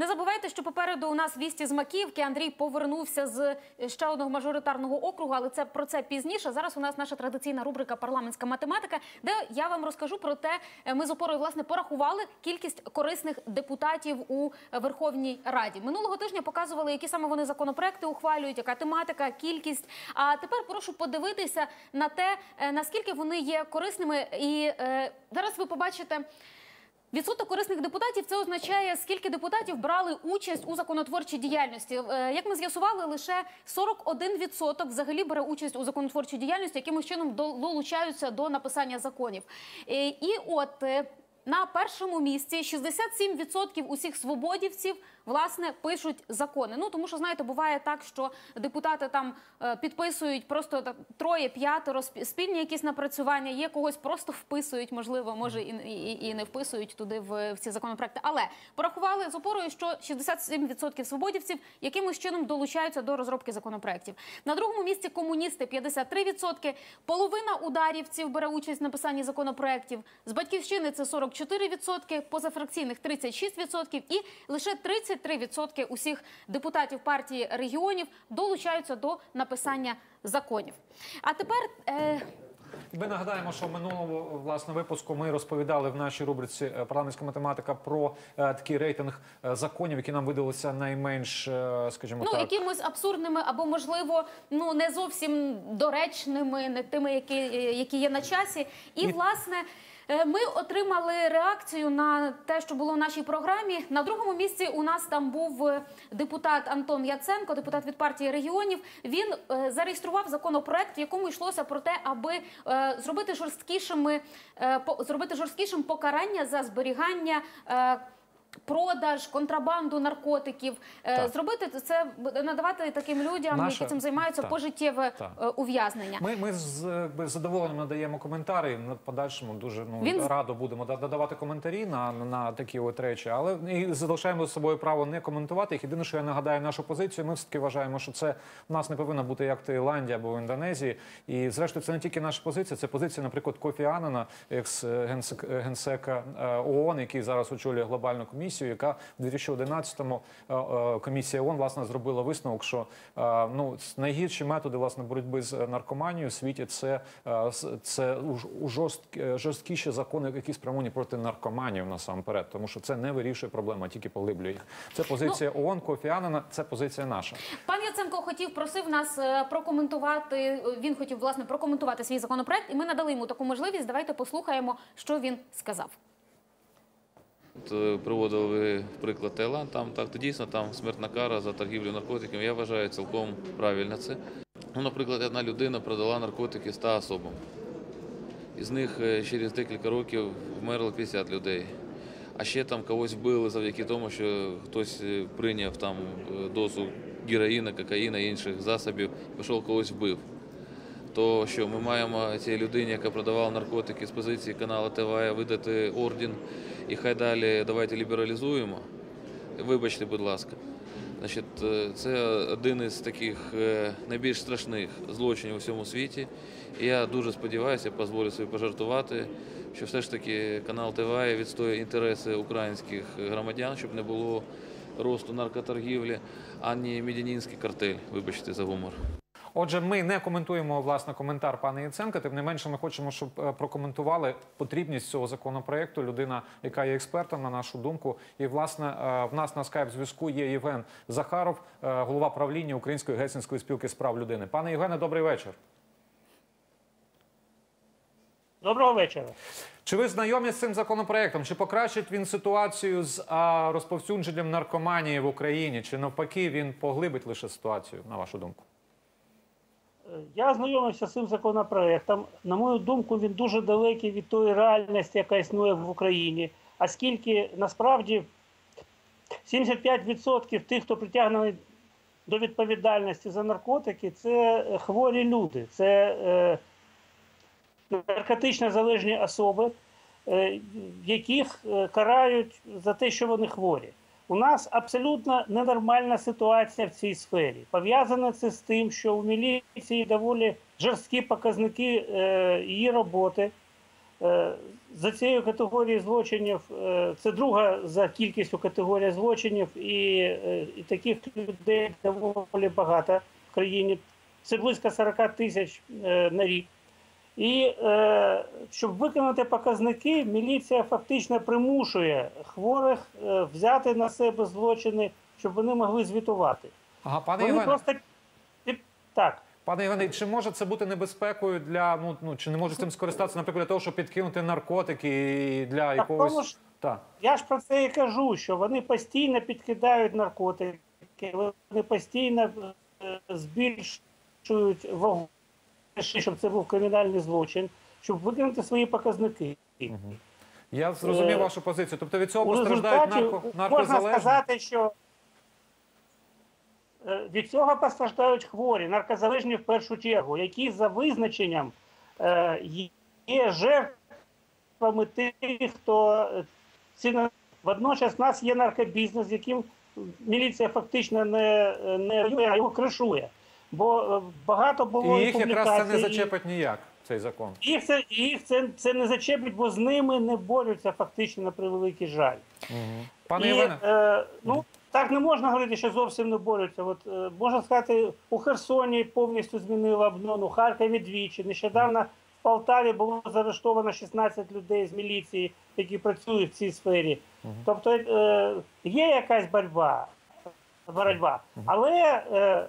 Не забувайте, що попереду у нас вісті з Макіївки. Андрій повернувся з ще одного мажоритарного округу, але це про це пізніше. Зараз у нас наша традиційна рубрика Парламентська математика, де я вам розкажу про те, е, ми з опорою власне порахували кількість корисних депутатів у Верховній Раді. Минулого тижня показували, які саме вони законопроекти ухвалюють, яка тематика, кількість. А тепер прошу подивитися на те, е, наскільки вони є корисними, і е, зараз ви побачите. Відсоток корисних депутатів це означає, скільки депутатів брали участь у законотворчій діяльності. Е, Як ми з'ясували, лише 41% взагалі бере участь у законотворчій діяльності, якимось чином долучаються до написання законів. Е, І от е, на першому місці 67% усіх свободівців власне пишуть закони. Ну тому що знаєте, буває так, що депутати там е, підписують просто так троє-п'ятеро спі- спільні якісь напрацювання. Є когось просто вписують, можливо, може і, і, і не вписують туди в, в ці законопроекти. Але порахували з опорою, що 67% свободівців якимось чином долучаються до розробки законопроектів. На другому місці комуністи 53%, половина ударівців бере участь в написанні законопроектів. З батьківщини це 44%, позафракційних 36% і лише 33% усіх депутатів партії регіонів долучаються до написання законів. А тепер. Е, Ми нагадаємо, що в минулому власне випуску ми розповідали в нашій рубриці е, парламентська математика про е, такий рейтинг е, законів, які нам видалися найменш, е, скажімо ну, так, якимось абсурдними або, можливо, ну не зовсім доречними, не тими, які, які є на часі. І, І- власне. Е, Ми отримали реакцію на те, що було в нашій програмі. На другому місці у нас там був е, депутат Антон Яценко, депутат від партії регіонів. Він е, зареєстрував законопроект, в якому йшлося про те, аби зробити жорсткішими зробити жорсткішим покарання за зберігання. Продаж, контрабанду наркотиків, Е, Так. зробити це надавати таким людям, Наша- які цим займаються, так. пожиттєве Так. е, ув'язнення. Ми, ми з задоволенням надаємо коментарі. На подальшому дуже ну Він радо будемо да- додавати коментарі на, на такі от речі, але і залишаємо з собою право не коментувати їх. Єдине, що я нагадаю нашу позицію. Ми все таки вважаємо, що це в нас не повинно бути як Таїланді або в Індонезії. І зрештою, це не тільки наша позиція, це позиція, наприклад, Кофі Анана, екс генсек, генсека е, ООН, який зараз очолює глобальну комісію, яка в 2011-му е, е, комісія ООН власне зробила висновок, що е, ну найгірші методи власне боротьби з наркоманією у світі це, це уж- у жорстк- е, жорсткіші закони, які спрямовані проти наркоманів насамперед, тому що це не вирішує проблему, а тільки поглиблює їх. Це позиція ООН, Кофі Анана, це позиція наша. Пан Яценко хотів просив нас прокоментувати. Він хотів власне прокоментувати свій законопроект, і ми надали йому таку можливість. Давайте послухаємо, що він сказав. Е, Приводили приклад Таїланд, там так то дійсно там смертна кара за торгівлю наркотиками. Я вважаю цілком правильно це. Ну, наприклад, одна людина продала наркотики 100 особам. Із них е, через декілька років вмерло 50 людей. А ще там когось вбили завдяки тому, що хтось е, прийняв там дозу героїна, кокаїна і інших засобів, пішов когось вбив. То що ми маємо цій людині, яка продавала наркотики з позиції каналу ТВ, видати орден і хай далі давайте лібералізуємо. Вибачте, будь ласка. Значить, е, це один із таких е, найбільш страшних злочинів у всьому світі. І я дуже сподіваюся, дозволю собі пожартувати, що все ж таки канал ТВ відстоює інтереси українських громадян, щоб не було росту наркоторгівлі, ані медянінський картель. Вибачте за гумор. Отже, ми не коментуємо власне коментар пана Яценка. Тим не менше, ми хочемо, щоб е, прокоментували потрібність цього законопроекту. Людина, яка є експертом, на нашу думку. І власне е, в нас на скайп зв'язку є Євген Захаров, е, голова правління Української гельсінської спілки з прав людини. Пане Євгене, добрий вечір. Доброго вечора. Чи ви знайомі з цим законопроектом? Чи покращить він ситуацію з розповсюдженням наркоманії в Україні? Чи навпаки він поглибить лише ситуацію, на вашу думку? Я ознайомився з цим законопроектом. На мою думку, він дуже далекий від тої реальності, яка існує в Україні. Оскільки насправді 75% тих, хто притягнений до відповідальності за наркотики, це хворі люди, це е, наркотично залежні особи, е, яких е, карають за те, що вони хворі. У нас абсолютно ненормальна ситуація в цій сфері. Пов'язане це з тим, що у міліції доволі жорсткі показники е, її роботи. Е, За цією категорією злочинів е, це друга за кількістю категорія злочинів, і, і таких людей доволі багато в країні. Це близько 40 тисяч на рік. І е, щоб виконати показники, міліція фактично примушує хворих е, взяти на себе злочини, щоб вони могли звітувати. Ага, пане Вони Євгене, просто так. пане Євгене, чи може це бути небезпекою для ну, ну чи не може цим скористатися, наприклад, для того, щоб підкинути наркотики і для Так, якогось тому ж так. Я ж про це і кажу, що вони постійно підкидають наркотики, вони постійно е, збільшують вагу, щоб це був кримінальний злочин, щоб виконати свої показники. Я зрозумів Е, вашу позицію. Тобто від цього У постраждають результаті нарко, можна сказати, що е, від цього постраждають хворі, наркозалежні в першу чергу, які за визначенням е, є жертвами тих, хто е, ці на- водночас в нас є наркобізнес, з яким міліція фактично не, не а його кришує. Бо е, багато було І їх якраз це не зачепить ніяк, цей закон. їх це їх це, це не зачепить, бо з ними не борються фактично на превеликий жаль. Пане І, Євгене, е, ну, так не можна говорити, що зовсім не борються. От, е, можна сказати, у Херсоні повністю змінили обнону, у Харкові двічі. Нещодавно в Полтаві було заарештовано 16 людей з міліції, які працюють в цій сфері. Тобто е, є якась боротьба, боротьба. але е, е,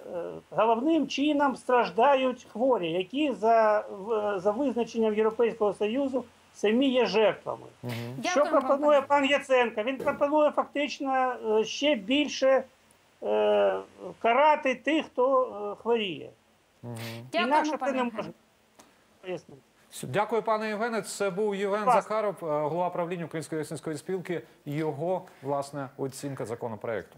головним чином страждають хворі, які за, в- за визначенням Європейського Союзу самі є жертвами. Що пропонує пан Яценко? Він пропонує фактично е, ще більше е, карати тих, хто е, хворіє. Інакше це не можна пояснити. дякую, пане Євгене. Це був Євген Класно. Захаров, голова правління Української ясінської спілки. Його власне оцінка законопроекту.